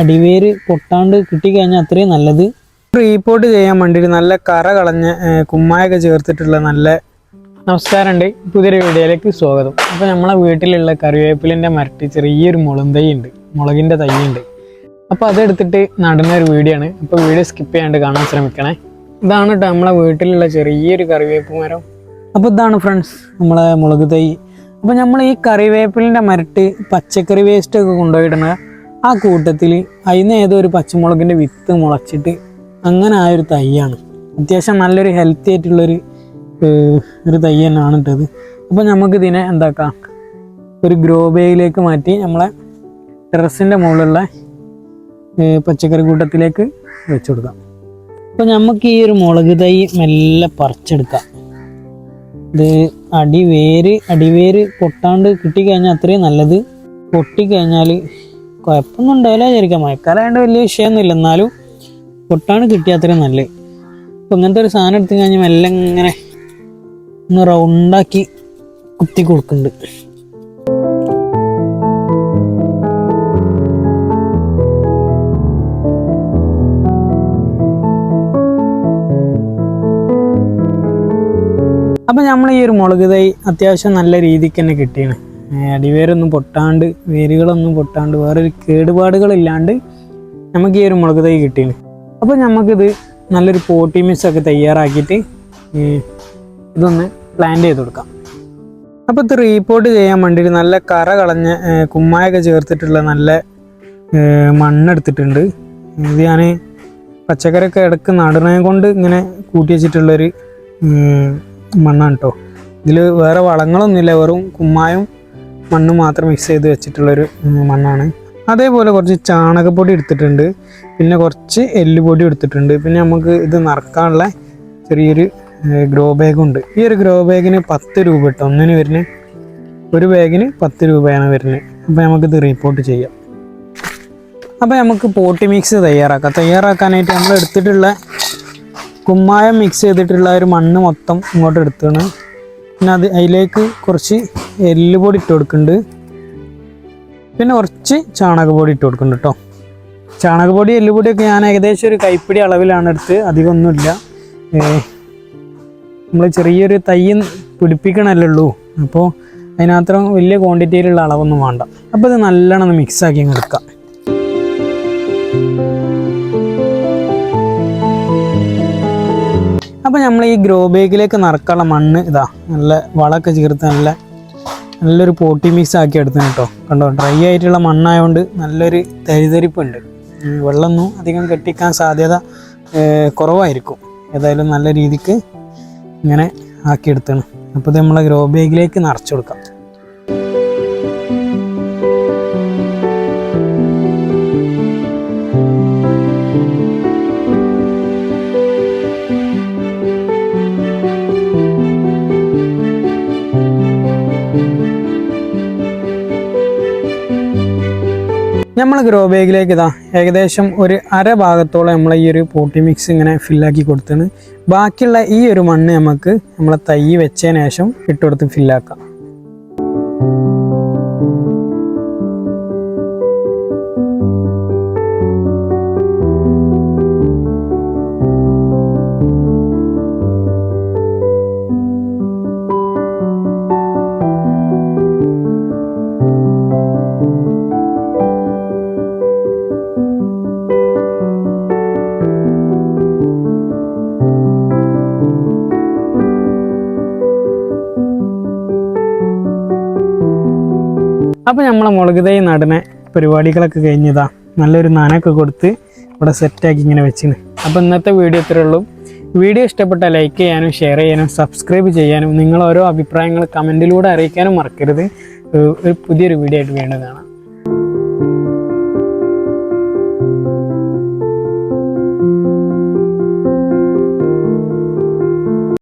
അടിവേര് പൊട്ടാണ്ട് കിട്ടിക്കഴിഞ്ഞാൽ അത്രയും നല്ലത്. റീപോർട്ട് ചെയ്യാൻ വേണ്ടിയിട്ട് നല്ല കറ കളഞ്ഞ കുമ്മായൊക്കെ ചേർത്തിട്ടുള്ള നല്ല നമസ്കാരം ഉണ്ട് പുതിയൊരു വീഡിയോയിലേക്ക് സ്വാഗതം. അപ്പോൾ നമ്മളെ വീട്ടിലുള്ള കറിവേപ്പിലിന്റെ മരട്ടി ചെറിയൊരു മുളം തൈ ഉണ്ട് മുളകിന്റെ തൈ ഉണ്ട് അപ്പോൾ അതെടുത്തിട്ട് നടുന്ന ഒരു വീഡിയോ ആണ്. അപ്പോൾ വീഡിയോ സ്കിപ്പ് ചെയ്യാണ്ട് കാണാൻ ശ്രമിക്കണേ. ഇതാണ് കേട്ടോ നമ്മളെ വീട്ടിലുള്ള ചെറിയൊരു കറിവേപ്പ് മരം. അപ്പോൾ ഇതാണ് ഫ്രണ്ട്സ് നമ്മളെ മുളക് തൈ. അപ്പോൾ നമ്മൾ ഈ കറിവേപ്പിലിന്റെ മരട്ട് പച്ചക്കറി വേസ്റ്റ് ഒക്കെ കൊണ്ടുപോയിടുന്ന ആ കൂട്ടത്തിൽ അതിന് ഏതോ ഒരു പച്ചമുളകിന്റെ വിത്ത് മുളച്ചിട്ട് അങ്ങനെ ആ ഒരു തൈയാണ്. അത്യാവശ്യം നല്ലൊരു ഹെൽത്തി ആയിട്ടുള്ളൊരു ഒരു തൈ തന്നെയാണ് ഇട്ടത് അപ്പോൾ നമുക്ക് ഇതിനെ എന്താക്കാം? ഒരു ഗ്രോ ബേയിലേക്ക് മാറ്റി നമ്മളെ ടെറസിന്റെ മുകളിലുള്ള പച്ചക്കറി കൂട്ടത്തിലേക്ക് വെച്ചു കൊടുക്കാം. അപ്പോൾ നമുക്ക് ഈ ഒരു മുളക് തൈ മെല്ലെ പറിച്ചെടുക്കാം. ഇത് അടിവേര് അടിവേര് പൊട്ടാണ്ട് കിട്ടിക്കഴിഞ്ഞാൽ അത്രയും നല്ലത്. പൊട്ടിക്കഴിഞ്ഞാൽ കുഴപ്പമൊന്നും ഉണ്ടാവില്ല വിചാരിക്കാം. മഴക്കാലമായതുകൊണ്ട് വലിയ വിഷയമൊന്നുമില്ല. എന്നാലും പൊട്ടാണ് കിട്ടിയ അത്രയും നല്ലത്. അപ്പം ഇങ്ങനത്തെ ഒരു സാധനം എടുത്തു കഴിഞ്ഞാൽ മെല്ലെ ഇങ്ങനെ ഒന്ന് റൗണ്ടാക്കി കുത്തി കൊടുക്കുന്നുണ്ട്. അപ്പം നമ്മൾ ഈ ഒരു മുളക് തൈ അത്യാവശ്യം നല്ല രീതിക്ക് തന്നെ കിട്ടിയാണ് അടിവേരൊന്നും പൊട്ടാണ്ട് വേരുകളൊന്നും പൊട്ടാണ്ട് വേറൊരു കേടുപാടുകളില്ലാണ്ട് നമുക്ക് ഈ ഒരു മുളക് തൈ കിട്ടിയത് അപ്പോൾ നമുക്കിത് നല്ലൊരു പോട്ടി മിക്സ് ഒക്കെ തയ്യാറാക്കിയിട്ട് ഇതൊന്ന് പ്ലാന്റ് ചെയ്ത് കൊടുക്കാം. അപ്പോൾ ഇത് റീപോർട്ട് ചെയ്യാൻ വേണ്ടിയിട്ട് നല്ല കറ കളഞ്ഞ കുമ്മായൊക്കെ ചേർത്തിട്ടുള്ള നല്ല മണ്ണെടുത്തിട്ടുണ്ട് ഇത് ഞാൻ പച്ചക്കറിയൊക്കെ ഇടയ്ക്ക് നടണേ കൊണ്ട് ഇങ്ങനെ കൂട്ടി വെച്ചിട്ടുള്ളൊരു മണ്ണാണ് കേട്ടോ ഇതിൽ വേറെ വളങ്ങളൊന്നുമില്ല വെറും കുമ്മായും മണ്ണും മാത്രം മിക്സ് ചെയ്ത് വെച്ചിട്ടുള്ളൊരു മണ്ണാണ്. അതേപോലെ കുറച്ച് ചാണകപ്പൊടി എടുത്തിട്ടുണ്ട്. പിന്നെ കുറച്ച് എല്ലുപൊടി എടുത്തിട്ടുണ്ട്. പിന്നെ നമുക്ക് ഇത് നറക്കാനുള്ള ചെറിയൊരു ഗ്രോ ബാഗുണ്ട് ഈ ഒരു ഗ്രോ ബാഗിന് പത്ത് രൂപ ഇട്ട് ഒന്നിന് വരുന്നത് ഒരു ബാഗിന് പത്ത് രൂപയാണ് വരുന്നത്. അപ്പോൾ നമുക്കിത് റീപ്പോർട്ട് ചെയ്യാം. അപ്പോൾ നമുക്ക് പോട്ടി മിക്സ് തയ്യാറാക്കാം. തയ്യാറാക്കാനായിട്ട് നമ്മൾ എടുത്തിട്ടുള്ള കുമ്മായം മിക്സ് ചെയ്തിട്ടുള്ള ഒരു മണ്ണ് മൊത്തം ഇങ്ങോട്ട് എടുത്താണ്. പിന്നെ അത് അതിലേക്ക് കുറച്ച് എല്ലുപൊടി ഇട്ട് കൊടുക്കുന്നുണ്ട്. പിന്നെ കുറച്ച് ചാണകപ്പൊടി ഇട്ട് കൊടുക്കുന്നുണ്ട് കേട്ടോ ചാണകപ്പൊടി എല്ലുപൊടിയൊക്കെ ഞാൻ ഏകദേശം ഒരു കൈപ്പിടി അളവിലാണ് എടുത്ത്. അധികമൊന്നുമില്ല നമ്മൾ ചെറിയൊരു തൈ പിടിപ്പിക്കണല്ലേ ഉള്ളൂ. അപ്പോൾ അതിനകത്രം വലിയ ക്വാണ്ടിറ്റിയിലുള്ള അളവൊന്നും വേണ്ട. അപ്പോൾ ഇത് നല്ലോണം മിക്സാക്കി മിക്സ് അപ്പോൾ നമ്മൾ ഈ ഗ്രോ ബാഗിലേക്ക് നിറക്കാനുള്ള മണ്ണ് ഇതാ നല്ല വളമൊക്കെ ചേർത്ത് നല്ല നല്ലൊരു പോട്ടി മിക്സ് ആക്കി എടുത്തു കേട്ടോ കണ്ടോ ഡ്രൈ ആയിട്ടുള്ള മണ്ണായതുകൊണ്ട് നല്ലൊരു തരിതരിപ്പുണ്ട്. വെള്ളമൊന്നും അധികം കെട്ടിക്കാൻ സാധ്യത കുറവായിരിക്കും. ഏതായാലും നല്ല രീതിക്ക് ഇങ്ങനെ ആക്കിയെടുത്താണ് അപ്പോൾ നമ്മൾ ഗ്രോ ബാഗിലേക്ക് നിറച്ചു കൊടുക്കാം. നമ്മൾ ഗ്രോ ബാഗിലേക്ക് ഇതാ ഏകദേശം ഒരു അര ഭാഗത്തോളം നമ്മൾ ഈ ഒരു പോട്ടി മിക്സ് ഇങ്ങനെ ഫില്ലാക്കി കൊടുത്താണ്. ബാക്കിയുള്ള ഈ ഒരു മണ്ണ് നമുക്ക് നമ്മളെ തൈ വെച്ചതിന് ശേഷം ഇട്ടുകൊടുത്ത് ഫില്ലാക്കാം അപ്പോൾ നമ്മളെ മുളക് തൈ നടന പരിപാടികളൊക്കെ കഴിഞ്ഞതാ. നല്ലൊരു നനയൊക്കെ കൊടുത്ത് ഇവിടെ സെറ്റാക്കി ഇങ്ങനെ വെച്ചിന്. അപ്പോൾ ഇന്നത്തെ വീഡിയോ ഇത്രയേ ഉള്ളൂ. വീഡിയോ ഇഷ്ടപ്പെട്ട ലൈക്ക് ചെയ്യാനും ഷെയർ ചെയ്യാനും സബ്സ്ക്രൈബ് ചെയ്യാനും നിങ്ങൾ ഓരോ അഭിപ്രായങ്ങൾ കമന്റിലൂടെ അറിയിക്കാനും മറക്കരുത്. ഒരു പുതിയൊരു വീഡിയോ ആയിട്ട് വീണ്ടും കാണാം.